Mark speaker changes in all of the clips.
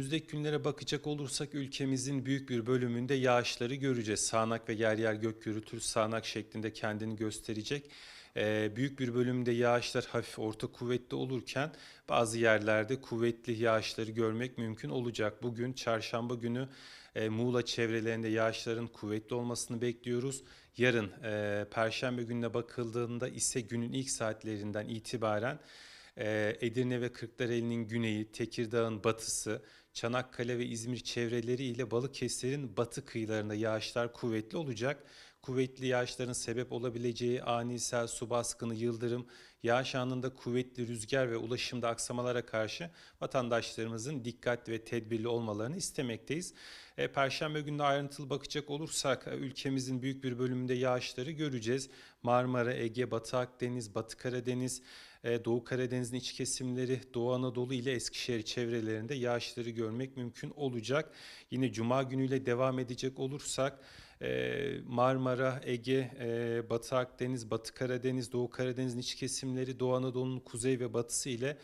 Speaker 1: Önümüzdeki günlere bakacak olursak ülkemizin büyük bir bölümünde yağışları göreceğiz. Sağanak ve yer yer gök gürültülü sağanak şeklinde kendini gösterecek. Ee, büyük bir bölümde yağışlar hafif orta kuvvetli olurken bazı yerlerde kuvvetli yağışları görmek mümkün olacak. Bugün çarşamba günü e, Muğla çevrelerinde yağışların kuvvetli olmasını bekliyoruz. Yarın e, perşembe gününe bakıldığında ise günün ilk saatlerinden itibaren ee, Edirne ve Kırklareli'nin güneyi, Tekirdağ'ın batısı, Çanakkale ve İzmir çevreleri ile Balıkesir'in batı kıyılarında yağışlar kuvvetli olacak. Kuvvetli yağışların sebep olabileceği ani sel, su baskını, yıldırım, yağış anında kuvvetli rüzgar ve ulaşımda aksamalara karşı vatandaşlarımızın dikkatli ve tedbirli olmalarını istemekteyiz. E, Perşembe günü ayrıntılı bakacak olursak e, ülkemizin büyük bir bölümünde yağışları göreceğiz. Marmara, Ege, Batı Akdeniz, Batı Karadeniz, e, Doğu Karadeniz'in iç kesimleri, Doğu Anadolu ile Eskişehir çevrelerinde yağışları görmek mümkün olacak. Yine Cuma günüyle devam edecek olursak Marmara, Ege, e, Batı Akdeniz, Batı Karadeniz, Doğu Karadeniz'in iç kesimleri, Doğu Anadolu'nun kuzey ve batısı ile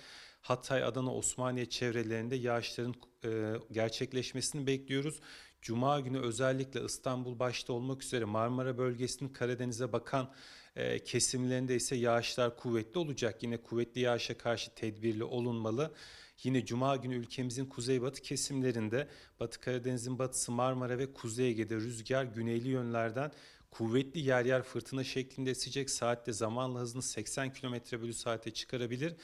Speaker 1: Hatay, Adana, Osmaniye çevrelerinde yağışların e, gerçekleşmesini bekliyoruz. Cuma günü özellikle İstanbul başta olmak üzere Marmara bölgesinin Karadeniz'e bakan e, kesimlerinde ise yağışlar kuvvetli olacak. Yine kuvvetli yağışa karşı tedbirli olunmalı. Yine Cuma günü ülkemizin kuzeybatı kesimlerinde Batı Karadeniz'in batısı Marmara ve Kuzey Ege'de rüzgar güneyli yönlerden kuvvetli yer yer fırtına şeklinde esecek. Saatte zamanla hızını 80 km bölü saate çıkarabilir.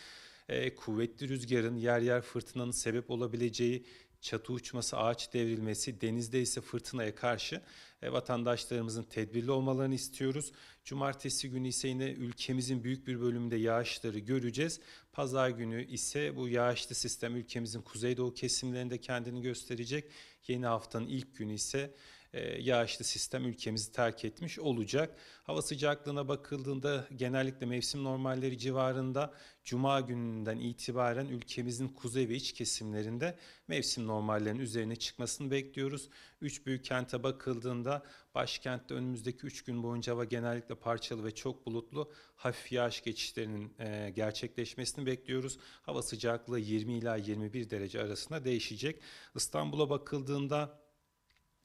Speaker 1: E, kuvvetli rüzgarın yer yer fırtınanın sebep olabileceği çatı uçması, ağaç devrilmesi, denizde ise fırtınaya karşı e, vatandaşlarımızın tedbirli olmalarını istiyoruz. Cumartesi günü ise yine ülkemizin büyük bir bölümünde yağışları göreceğiz. Pazar günü ise bu yağışlı sistem ülkemizin kuzeydoğu kesimlerinde kendini gösterecek. Yeni haftanın ilk günü ise e, yağışlı sistem ülkemizi terk etmiş olacak. Hava sıcaklığına bakıldığında genellikle mevsim normalleri civarında Cuma gününden itibaren ülkemizin kuzey ve iç kesimlerinde mevsim normallerinin üzerine çıkmasını bekliyoruz. Üç büyük kente bakıldığında başkentte önümüzdeki 3 gün boyunca hava genellikle parçalı ve çok bulutlu hafif yağış geçişlerinin e, gerçekleşmesini bekliyoruz. Hava sıcaklığı 20 ila 21 derece arasında değişecek. İstanbul'a bakıldığında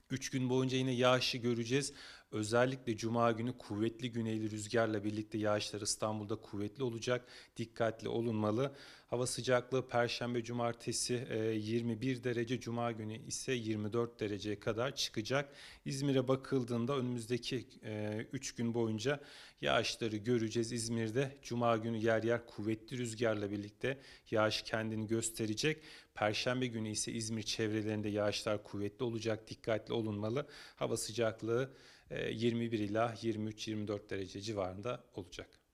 Speaker 1: 3 gün boyunca yine yağışı göreceğiz. Özellikle cuma günü kuvvetli güneyli rüzgarla birlikte yağışlar İstanbul'da kuvvetli olacak. Dikkatli olunmalı. Hava sıcaklığı perşembe cumartesi 21 derece cuma günü ise 24 dereceye kadar çıkacak. İzmir'e bakıldığında önümüzdeki 3 gün boyunca yağışları göreceğiz. İzmir'de cuma günü yer yer kuvvetli rüzgarla birlikte yağış kendini gösterecek. Perşembe günü ise İzmir çevrelerinde yağışlar kuvvetli olacak. Dikkatli olunmalı. Hava sıcaklığı 21 ila 23-24 derece civarında olacak.